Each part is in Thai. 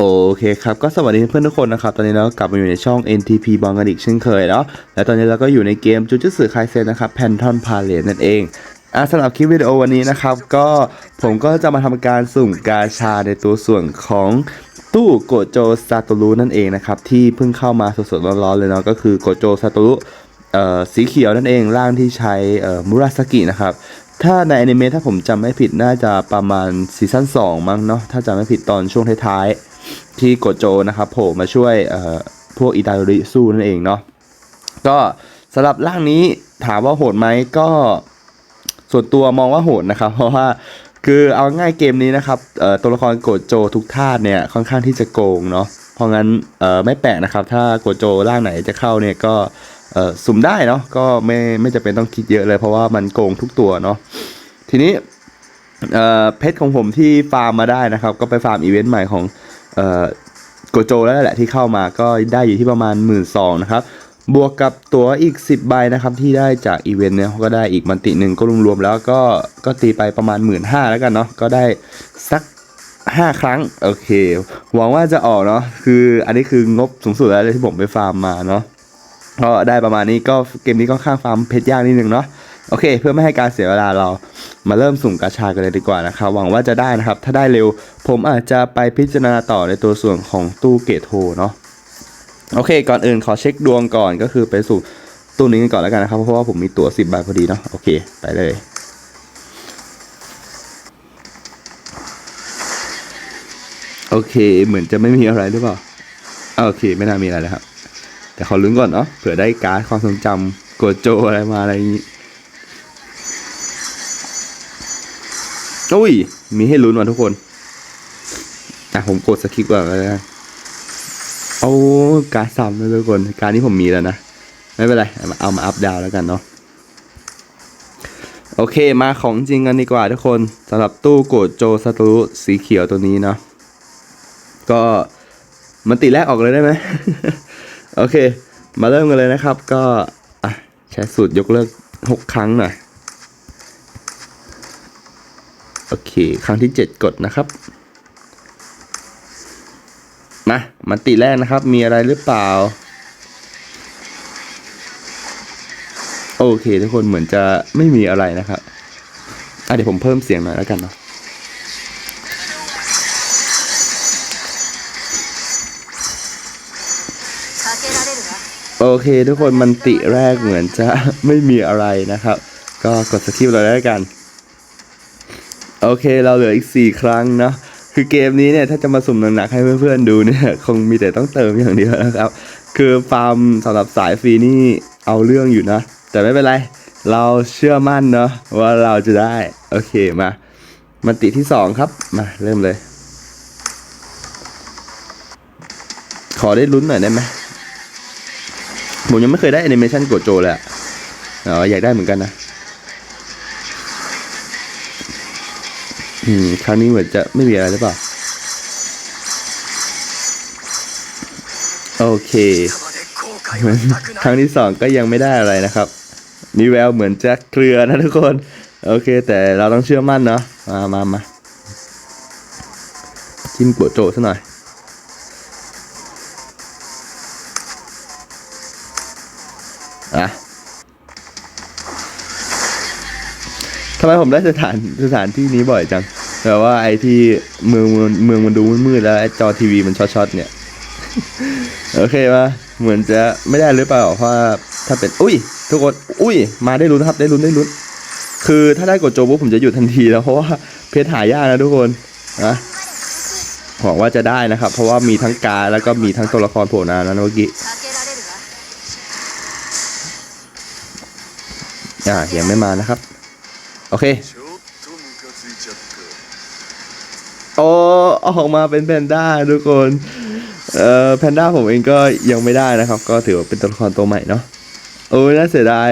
โอเคครับก็สวัสดีเพื่อนทุกคนนะครับ ตอนนี้เรากลับมาอยู่ในช่อง NTP บอลกันอีกเช่นเคยเนาะและตอนนี้เราก็อยู่ในเกมจูจูสึไคเซนนะครับแพนทอนพาเลนั่นเองอะสำหรับคลิปวิดีโอวันนี้นะครับ ก็ผมก็จะมาทำการสุ่มกาชาในตัวส่วนของตู้โกโจซาโตรุนั่นเองนะครับ ที่เพิ่งเข้ามาสดๆร้อนๆเลยเนาะก็คือโกโจซาโตรุเอ่อสีเขียวนั่นเองร่างที่ใช้เอ่อมุราสกินะครับถ้าในอนิเมะถ้าผมจำไม่ผิดน่าจะประมาณซีซั่น2มั้งเนาะถ้าจำไม่ผิดตอนช่วงท้ายๆ ที่โกโจนะครับโผล่มาช่วยพวกอิตาลีสู้นั่นเองเนาะก็สำหรับร่างนี้ถามว่าโหดไหมก็ส่วนตัวมองว่าโหดนะครับ เพราะว่าคือเอาง่ายเกมนี้นะครับตัวละครโกโจทุกธาตุเนี่ยค่อนข้างที่จะโกงเนาะเพราะงั้นไม่แปลกนะครับ ถ้าโกโจร่างไหนจะเข้าเนี่ยก็สุ่มได้เนาะก็ไม่ไม่จำเป็นต้องคิดเยอะเลยเพราะว่ามันโกงทุกตัวเนาะทีนี้เพชรของผมที่ฟาร์มมาได้นะครับ ก็ไปฟาร์มอีเวนต์ใหม่ของ โกโจแล้วแหละที่เข้ามาก็ได้อยู่ที่ประมาณ 1 2ื่นนะครับ บวกกับตั๋วอีก 10 ใบนะครับที่ได้จากอีเวนต์เนี่ยก็ได้อีกมันติหนึ่งก็รวมๆแล้วก็ก็ตีไปประมาณ 1 5ื่นแล้วกันเนาะก็ได้สัก 5 ครั้ง โอเค หวังว่าจะออกเนาะคืออันนี้คืองบสูงสุดแล้วที่ผมไปฟาร์มมาเนาะก็ได้ประมาณนี้ก็เกมนี้ก็ข้างฟาร์มเพชรยากนิดนึงเนาะ โอเค เพื่อไม่ให้การเสียเวลาเรามาเริ่มสุ่มกาชากันเลยดีกว่านะครับ หวังว่าจะได้นะครับ ถ้าได้เร็ว ผมอาจจะไปพิจารณาต่อในตัวส่วนของตู้เกตโฮเนาะโอเค ก่อนอื่นขอเช็คดวงก่อนก็คือไปสู่ตู้นี้กันก่อนแล้วกันนะครับ เพราะว่าผมมีตั๋ว10 ใบพอดีเนาะโอเค ไปเลยโอเค เหมือนจะไม่มีอะไรหรือเปล่าโอเค ไม่น่ามีอะไรแล้วครับ แต่ขอลุ้นก่อนเนาะเผื่อได้การ์ดความทรงจำโกโจอะไรมาอะไรอย่างนี้ อุ้ย มีให้ลุ้นว่ะทุกคนอะผมกดสคิปก่อนเลยนะโอ้การซ้ำนะทุกคน การนี้ผมมีแล้วนะ ไม่เป็นไร เอามาอัพดาวแล้วกันเนาะโอเคมาของจริงกันดีกว่าทุกคนสำหรับตู้โกดโจซาโตรุสีเขียวตัวนี้เนาะก็มันติแรกออกเลยได้ไหมโอเค มาเริ่มกันเลยนะครับ ก็อะใช้สูตรยกเลิกหกครั้งหน่อย โอ โอเค ครั้งที่ 7 กดนะครับมามาติแรกนะครับ มีอะไรหรือเปล่า โอเคทุกคนเหมือนจะไม่มีอะไรนะครับอะเดี๋ยวผมเพิ่มเสียงหน่อยแล้วกันเนาะโอเคทุกคนมันติแรกเหมือนจะไม่มีอะไรนะครับ ก็กดสกิปเราได้กัน โอเคเราเหลืออีก 4 ครั้งเนาะคือเกมนี้เนี่ยถ้าจะมาสุ่มหนักๆให้เพื่อนๆดูเนี่ยคงมีแต่ต้องเติมอย่างเดียวนะครับ คือฟาร์มสำหรับสายฟรีนี่เอาเรื่องอยู่นะ แต่ไม่เป็นไร เราเชื่อมั่นเนาะว่าเราจะได้ โอเคมามันติที่ 2 ครับ มาเริ่มเลย ขอได้ลุ้นหน่อยได้ไหมผมยังไม่เคยได้แอนิเมชันโกโจเลยอ๋ออยากได้เหมือนกันนะ อืมครั้งนี้เหมือนจะไม่มีอะไรหรือเปล่า โอเค ครั้งที่สองก็ยังไม่ได้อะไรนะครับมีแววเหมือนจะเคลือนะทุกคน โอเค แต่เราต้องเชื่อมั่นเนาะมามามาจิ้มโกโจซะหน่อยอะทำไมผมได้สถานสถานที่นี้บ่อยจัง แต่ว่าไอที่เมืองเมืองมันดูมืดๆแล้วไอจอทีวีมันช็อตๆเนี่ย โอเคปะเหมือนจะไม่ได้หรือเปล่าเพราะถ้าเป็น อุ้ย ทุกคนอุ้ย มาได้รุ้นครับได้รุ้นได้รุ้น คือถ้าได้กดโจบุ๊ผมจะหยุดทันทีแล้วเพราะว่าเพชรหายากนะทุกคนนะหวังว่าจะได้นะครับ เพราะว่ามีทั้งกาแล้วก็มีทั้งตัวละครโผล่นานั้นเมื่อกี้อ่ายังไม่มานะครับ โอเค ออกมาเป็นแพนด้าทุกคนเอ่อแพนด้าผมเองก็ยังไม่ได้นะครับ ก็ถือว่าเป็นตัวละครตัวใหม่เนาะโอ้ยน่าเสียดาย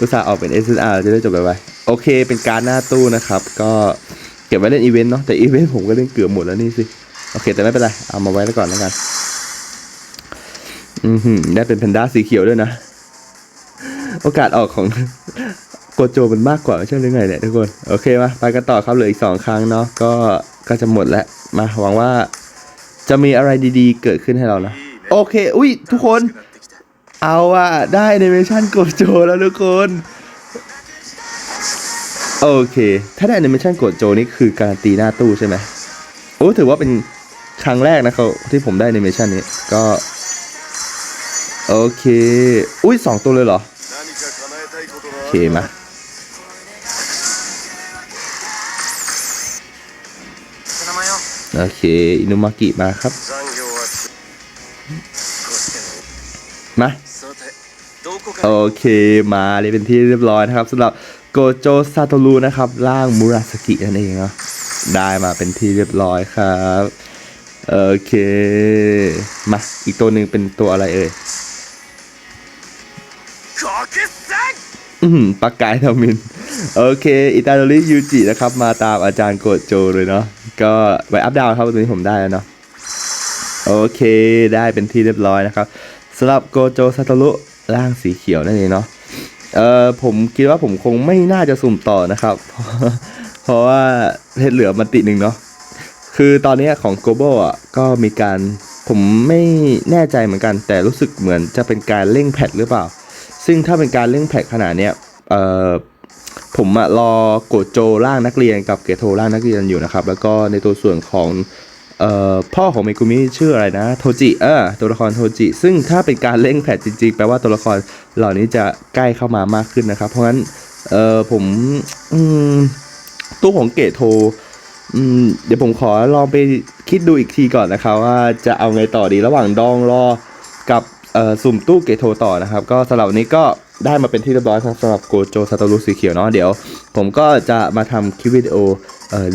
อุตส่าห์ออกเป็น SSR จะได้จบไปไวๆโอเค เป็นการหน้าตู้นะครับ ก็เก็บไว้เล่นอีเวนต์เนาะแต่อีเวนต์ผมก็เล่นเกือบหมดแล้วนี่สิโอเค แต่ไม่เป็นไร เอามาไว้แล้วก่อนแล้วกัน อือหือได้เป็นแพนด้าสีเขียวด้วยนะ โอกาสออกของโกโจมันมากกว่าไม่ใช่หรือไงเนี่ยทุกคน โอเคมาไปกันต่อครับเหลืออีกสองครั้งเนาะก็ ก็จะหมดแล้ว มาหวังว่าจะมีอะไรดีๆ เกิดขึ้นให้เรานะ โอเค อุ้ยทุกคน เอาอะได้ในเมชั่นโกโจแล้วทุกคน โอเค ถ้าได้ในเมชั่นโกโจนี่คือการตีหน้าตู้ใช่ไหมโอ้ถือว่าเป็นครั้งแรกนะเขาที่ผมได้ในเมชั่นนี้ ก็ โอเค อุ้ยสองตัวเลยเหรอ โอเคมา โอเค อินุมากิมาครับ มา โอเค มาเลยเป็นที่เรียบร้อยนะครับสำหรับโกโจซาโตรุนะครับล่างมูราสกินั่นเองเนาะได้มาเป็นที่เรียบร้อยครับโอเค มา อีกตัวหนึ่งเป็นตัวอะไรเอ่ยอืมปากกายทามิน โอเค อิตาลียูจินะครับ มาตามอาจารย์โกโจเลยเนาะ ก็ไว้อัพดาวครับตัวนี้ผมได้แล้วเนาะโอเคได้เป็นที่เรียบร้อยนะครับสำหรับโกโจซาโตรุร่างสีเขียวนั่นเองเนาะเออผมคิดว่าผมคงไม่น่าจะสุ่มต่อนะครับ เพราะว่าเพชรเหลือมันติหนึ่งเนาะคือตอนนี้ของโกโบอะก็มีการผมไม่แน่ใจเหมือนกัน แต่รู้สึกเหมือนจะเป็นการเร่งแพทหรือเปล่า ซึ่งถ้าเป็นการเร่งแพทขนาดเนี้ยเอ่อ ผมอะรอโกโจร่างนักเรียนกับเกโทร่างนักเรียนอยู่นะครับ แล้วก็ในตัวส่วนของเอ่อพ่อของเมกุมิชื่ออะไรนะโทจิเออตัวละครโทจิ ซึ่งถ้าเป็นการเร่งแพทจริงๆ แปลว่าตัวละครเหล่านี้จะใกล้เข้ามามากขึ้นนะครับ เพราะงั้นเออผมอืมตู้ของเกโทอืมเดี๋ยวผมขอลองไปคิดดูอีกทีก่อนนะครับ ว่าจะเอาไงต่อดีระหว่างดองรอกับเอ่อสุ่มตู้เกโทต่อนะครับ ก็สำหรับวันนี้ก็ ได้มาเป็นที่เรียบร้อยครับสำหรับโกโจซาโตรุสีเขียวเนาะเดี๋ยว ผมก็จะมาทำคลิปวิดีโอ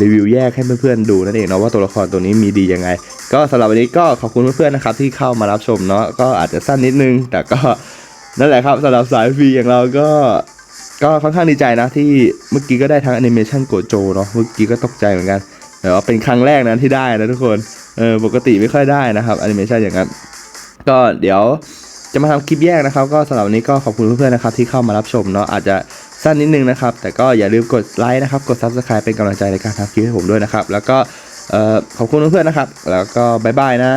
รีวิวแยกให้เพื่อนๆดูนั่นเองเนาะว่าตัวละครตัวนี้มีดียังไง ก็สำหรับวันนี้ก็ขอบคุณเพื่อนๆนะครับที่เข้ามารับชมเนาะก็อาจจะสั้นนิดนึง แต่ก็นั่นแหละครับสำหรับสายฟรีอย่างเราก็ก็ค่อนข้างดีใจนะที่เมื่อกี้ก็ได้ทั้งแอนิเมชันโกโจเนาะเมื่อกี้ก็ตกใจเหมือนกันแต่ว่าเป็นครั้งแรกนะที่ได้นะทุกคนเออปกติไม่ค่อยได้นะครับแอนิเมชันอย่างนั้นก็เดี๋ยว จะมาทำคลิปแยกนะครับ ก็สำหรับวันนี้ก็ขอบคุณเพื่อนๆนะครับที่เข้ามารับชมเนาะอาจจะสั้นนิดนึงนะครับ แต่ก็อย่าลืมกดไลค์นะครับ กด Subscribe เป็นกำลังใจในการทำคลิปให้ผมด้วยนะครับ แล้วก็ขอบคุณเพื่อนๆนะครับ แล้วก็บายบายนะ